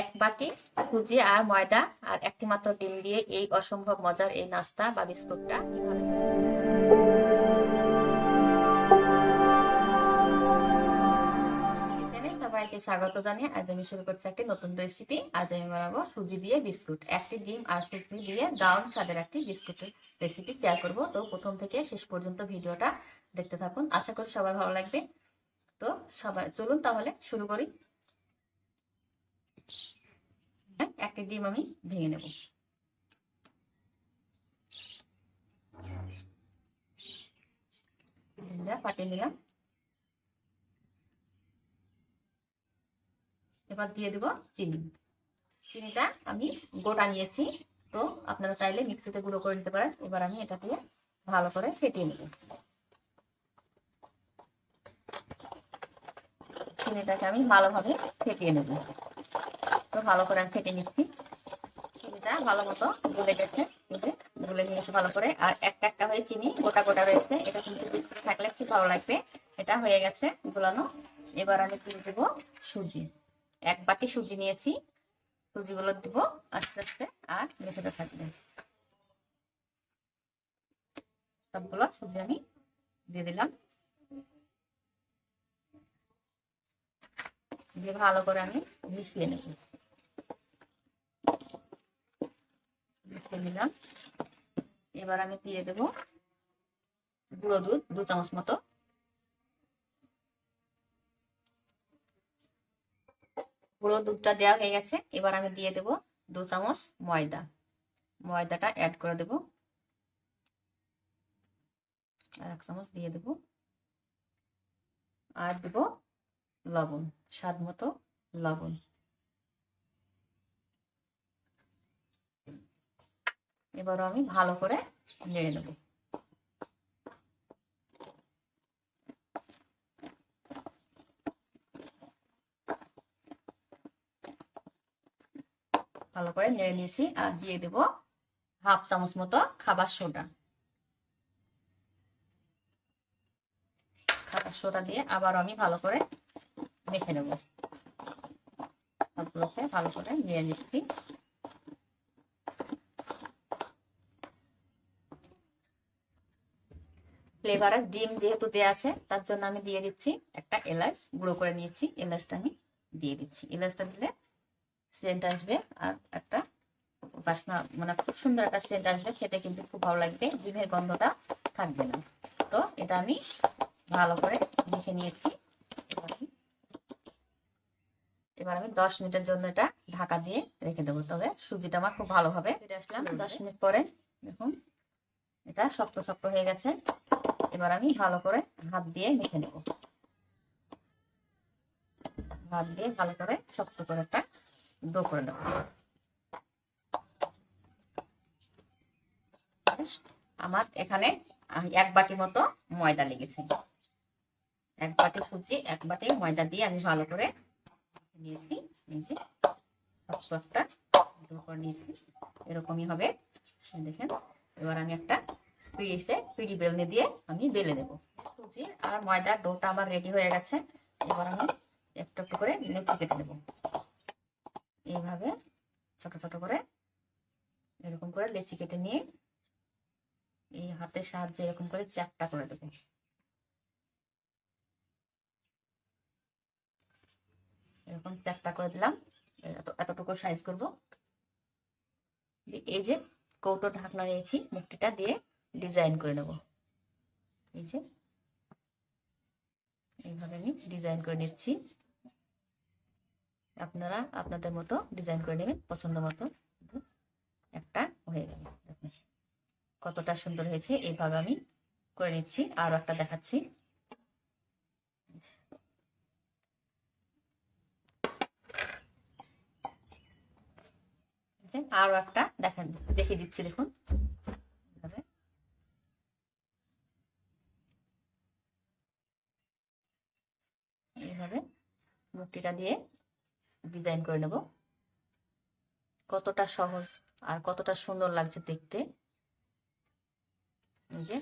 এক বাটি সুজি আর ময়দা আর একটি মাত্র ডিম দিয়ে এই অসম্ভব মজার এই নাস্তা বা বিস্কুটটা কীভাবে সবাইকে স্বাগত জানিয়ে আজ আমি শুরু করছি একটি নতুন রেসিপি আজ আমি বানাবো সুজি দিয়ে বিস্কুট। একটি ডিম আর সুজি দিয়ে দারুণ স্বাদের একটি বিস্কুটের রেসিপি শেয়ার করব। তো প্রথম থেকে শেষ পর্যন্ত ভিডিওটা দেখতে থাকুন। আশা করি সবার ভালো লাগবে। তো সবাই, চলুন তাহলে শুরু করি। একটি ডিম আমি ভেঙে নেব। ফাটিয়ে নিলাম। এবার দিয়ে দেব চিনি। চিনিটা আমি গোটা নিয়েছি, তো আপনারা চাইলে মিক্সিতে গুঁড়ো করে নিতে পারেন। এবার আমি এটা দিয়ে ভালো করে ফেটিয়ে নেব। চিনিটাকে আমি ভালোভাবে ফেটিয়ে নেব। তো ভালো করে আমি ফেটে নিচ্ছি। চিনিটা ভালো মতো গুলে গেছে গুলে নিয়েছে ভালো করে। আর একটা একটা হয়ে চিনি গোটা গোটা রয়েছে। এটা কিন্তু থাকলে খুব ভালো লাগবে। এটা হয়ে গেছে গুলানো। এবার আমি দিয়ে দেবো সুজি। এক বাটি সুজি নিয়েছি। সুজিগুলো দিব আস্তে আস্তে আর মেশাতে থাকবে। সবগুলো সুজি আমি দিয়ে দিলাম। দিয়ে ভালো করে আমি মিশিয়ে নেব। মিশিয়ে নিলাম। এবার আমি দিয়ে দেব গুঁড়ো দুধ, দু চামচ মতো। গুঁড়ো দুধটা দেওয়া হয়ে গেছে। এবার আমি দিয়ে দেব দু চামচ ময়দা। ময়দাটা অ্যাড করে দেব। আর এক চামচ দিয়ে দেব। আর দেব লবণ, স্বাদ মতো লবণ। এবারও আমি ভালো করে নেড়ে নেব। ভালো করে নেড়ে নিয়েছি আর দিয়ে দেব হাফ চামচ মতো খাবার সোডা। খাবার সোডা দিয়ে আবার আমি ভালো করে মেখে নেব। সবগুলোকে ভালো করে নিয়ে নিচ্ছি। ফ্লেভারের ডিম যেহেতু দেওয়া আছে তার জন্য আমি দিয়ে দিচ্ছি একটা এলাচ গুঁড়ো করে নিয়েছি। এলাচটা আমি দিয়ে দিচ্ছি। এলাচটা দিলে সেন্ট আসবে আর একটা বাসনা মানে খুব সুন্দর একটা সেন্ট আসবে। খেতে কিন্তু খুব ভালো লাগবে। ডিমের গন্ধটা থাকবে না। তো এটা আমি ভালো করে মেখে নিয়েছি। এবার আমি এবার আমি দশ মিনিটের জন্য এটা ঢাকা দিয়ে রেখে দেবো। তবে সুজিটা আমার খুব ভালোভাবে ফিরে আসলাম দশ মিনিট পরে। দেখুন এটা শক্ত শক্ত হয়ে গেছে। এবার আমি ভালো করে হাত দিয়ে মেখে নেব। হাত দিয়ে ভালো করে শক্ত করে একটা ডো করে নেব। আমার এখানে এক বাটি মতো ময়দা লেগেছে। এক বাটি সুজি, এক বাটি ময়দা দিয়ে আমি ভালো করে নিয়েছি। নিয়েছি শক্ত একটা ডো করে নিয়েছি। এরকমই হবে। দেখেন, এবার আমি একটা পিড়িতে পিড়ি বেলনে দিয়ে আমি বেলে দেব সুজি আর ময়দার ডোটা আমার রেডি হয়ে গেছে। এবার আমি একটু একটু করে লেচি কেটে দেবো এইভাবে ছোট ছোট করে এরকম করে লেচি কেটে নিয়ে এই হাতের সাহায্যে এরকম করে চ্যাপটা করে দেবো। এরকম চ্যাপটা করে দিলাম। এতটুকু সাইজ করব। এই যে কৌটো ঢাকনা নিয়েছি মুখটিটা দিয়ে ডিজাইন করে নেব। এই যে, এইভাবে আমি ডিজাইন করে নিচ্ছি। আপনারা আপনাদের মতো ডিজাইন করে নেবেন, পছন্দ মতো। একটা হয়ে গেল। কতটা সুন্দর হয়েছে। এইভাবে আমি করে নিচ্ছি, আরও একটা দেখাচ্ছি। আরও একটা দেখেন, দেখিয়ে দিচ্ছি, দেখুন। এটা দিয়ে ডিজাইন করে নেব। কতটা সহজ আর কতটা সুন্দর লাগছে দেখতে। যে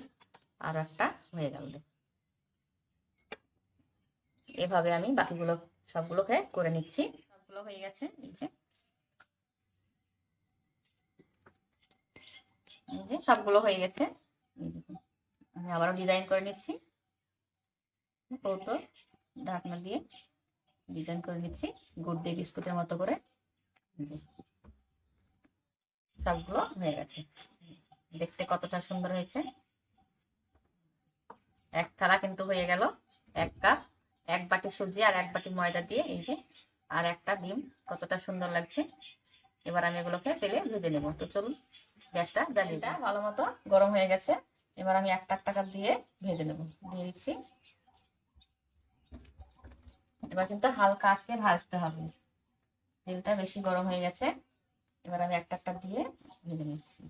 আর একটা হয়ে গেল এভাবে আমি বাকিগুলো সবগুলোকে করে নিচ্ছি। সবগুলো হয়ে গেছে, এই যে। সবগুলো হয়ে গেছে। আমি আবারও ডিজাইন করে নিচ্ছি। ঢাকনা দিয়ে। ডিজাইন করে নিচ্ছি, গুড ডে বিস্কুটের মতো করে। সবগুলো হয়ে গেছে। দেখতে কতটা সুন্দর হয়েছে। এক থালা কিন্তু হয়ে গেল, এক কাপ, এক বাটি সুজি আর এক বাটি ময়দা দিয়ে এই যে, আর একটা ডিম। কতটা সুন্দর লাগছে। এবার আমি এগুলোকে তেলে ভেজে নেব। তো চলুন, গ্যাসটা জ্বালিয়ে দিই। ভালো মতো গরম হয়ে গেছে। এবার আমি একটা একটা কাপ দিয়ে ভেজে নেব। দিয়ে দিচ্ছি। এবার কিন্তু হালকা আছে ভাজতে হবে। তেলটা বেশি গরম হয়ে গেছে। এবার আমি একটা একটা দিয়ে ভেজে নিচ্ছি।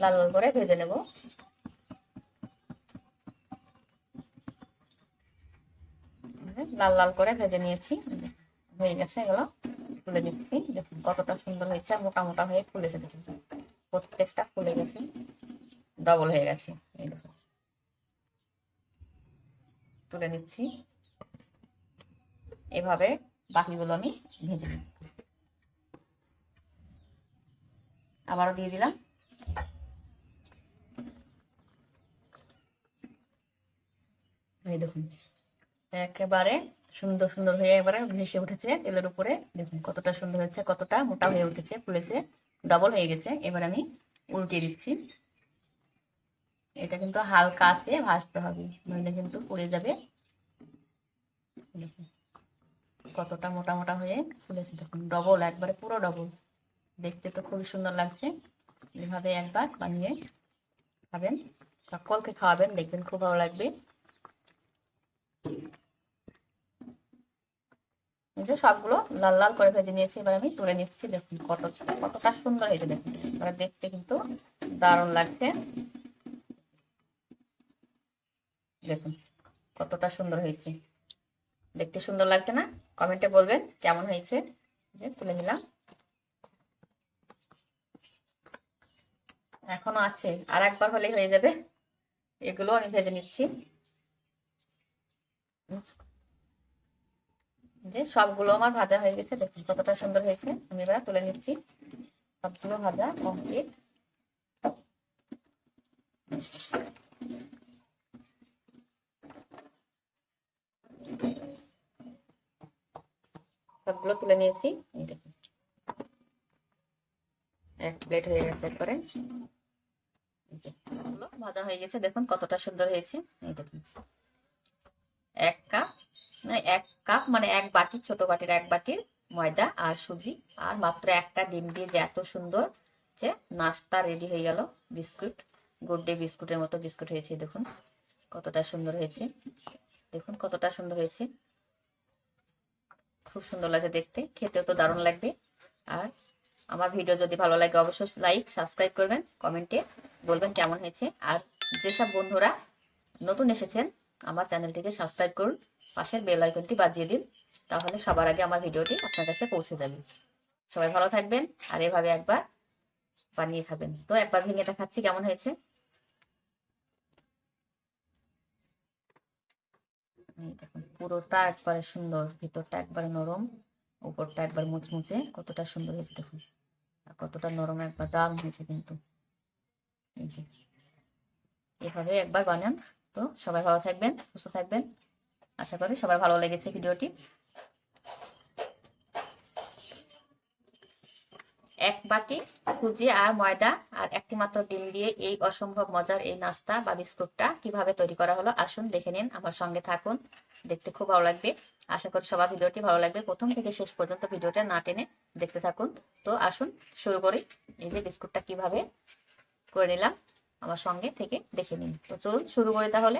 লাল লাল করে ভেজে নেব। লাল লাল করে ভেজে নিয়েছি। হয়ে গেছে এগুলো। তুলে দিচ্ছি, দেখুন কতটা সুন্দর হয়েছে আর মোটা মোটা হয়ে ফুলেছে, দেখুন। প্রত্যেকটা ফুলে গেছে ডবল হয়ে গেছে, এই দেখুন। তুলে নিচ্ছি। এভাবে বাকিগুলো আমি ভেজে নিই আবারও দিয়ে দিলাম। এই দেখুন, একেবারে সুন্দর সুন্দর হয়ে এবারে ভেসে উঠেছে তেলের উপরে। দেখুন কতটা সুন্দর হয়েছে, কতটা মোটা হয়ে উঠেছে, ফুলেছে ডবল হয়ে গেছে। এবার আমি উল্টিয়ে দিচ্ছি। এটা কিন্তু হালকা আছে, ভাজতে হবে, নইলে কিন্তু পুড়ে যাবে। কতটা মোটা মোটা হয়ে ফুলেছে, দেখুন ডবল একবারে পুরো ডবল দেখতে তো খুবই সুন্দর লাগছে। এভাবে একবার বানিয়ে খাবেন, সকলকে খাওয়াবেন, দেখবেন খুব ভালো লাগবে। যে সবগুলো লাল লাল করে ভেজে নিয়েছি, এবার আমি তুলে নিচ্ছি দেখুন কত কতটা সুন্দর হয়েছে দেখুন। এবার দেখতে কিন্তু দারুণ লাগছে। দেখুন কতটা সুন্দর হয়েছে। দেখতে সুন্দর লাগছে না? কমেন্টে বলবেন কেমন হয়েছে। তুলে নিলাম। এখনও আছে, আর একবার হলেই হয়ে যাবে। এগুলো আমি ভেজে নিচ্ছি। যে সবগুলো আমার ভাজা হয়ে গেছে। দেখুন কতটা সুন্দর হয়েছে। আমি এবার তুলে নিচ্ছি। সবগুলো ভাজা কমপ্লিট সবগুলো তুলে নিয়েছি। এক প্লেট হয়ে গেছে সবগুলো ভাজা হয়ে গেছে। দেখুন কতটা সুন্দর হয়েছে। এই দেখুন এক কাপ মানে এক কাপ মানে এক বাটি, ছোট বাটির এক বাটির ময়দা আর সুজি। আর মাত্র একটা ডিম দিয়ে যে এত সুন্দর যে নাস্তা রেডি হয়ে গেল, বিস্কুট, গুড ডে বিস্কুটের মতো বিস্কুট হয়েছে, দেখুন কতটা সুন্দর হয়েছে। দেখুন কতটা সুন্দর হয়েছে। খুব সুন্দর লাগছে দেখতে, খেতেও তো দারুণ লাগবে। আর আমার ভিডিও যদি ভালো লাগে অবশ্যই লাইক সাবস্ক্রাইব করবেন কমেন্টে বলবেন কেমন হয়েছে। আর যেসব বন্ধুরা নতুন এসেছেন, আমার চ্যানেলটিকে সাবস্ক্রাইব করুন। পাশের বেল আইকনটি বাজিয়ে দিন, তাহলে সবার আগে আমার ভিডিওটি আপনার কাছে পৌঁছে যাবে। সবাই ভালো থাকবেন আর এভাবে একবার বানিয়ে খাবেন। তো একবার ভেঙে দেখাচ্ছি কেমন হয়েছে। দেখুন, পুরোটা একবারে সুন্দর, ভিতরটা একবারে নরম, উপরটা একবার মুচমুচে, কতটা সুন্দর হয়েছে দেখুন। আর কতটা নরম, একবার দারুণ হয়েছে কিন্তু। এই যে, এভাবে একবার বানান। তো সবাই ভালো থাকবেন, সুস্থ থাকবেন। আশা করি সবার ভালো লেগেছে ভিডিওটি। এক বাটি সুজি আর ময়দা আর একটি মাত্র ডিম দিয়ে এই অসম্ভব মজার এই নাস্তা বা বিস্কুটটা কীভাবে তৈরি করা হলো আসুন দেখে নিন, আমার সঙ্গে থাকুন, দেখতে খুব ভালো লাগবে। আশা করি সবার ভিডিওটি ভালো লাগবে। প্রথম থেকে শেষ পর্যন্ত ভিডিওটা না টেনে দেখতে থাকুন। তো আসুন শুরু করি। এই যে বিস্কুটটা কীভাবে করে নিলাম, আমার সঙ্গে থেকে দেখে নিন। তো চলুন শুরু করি তাহলে।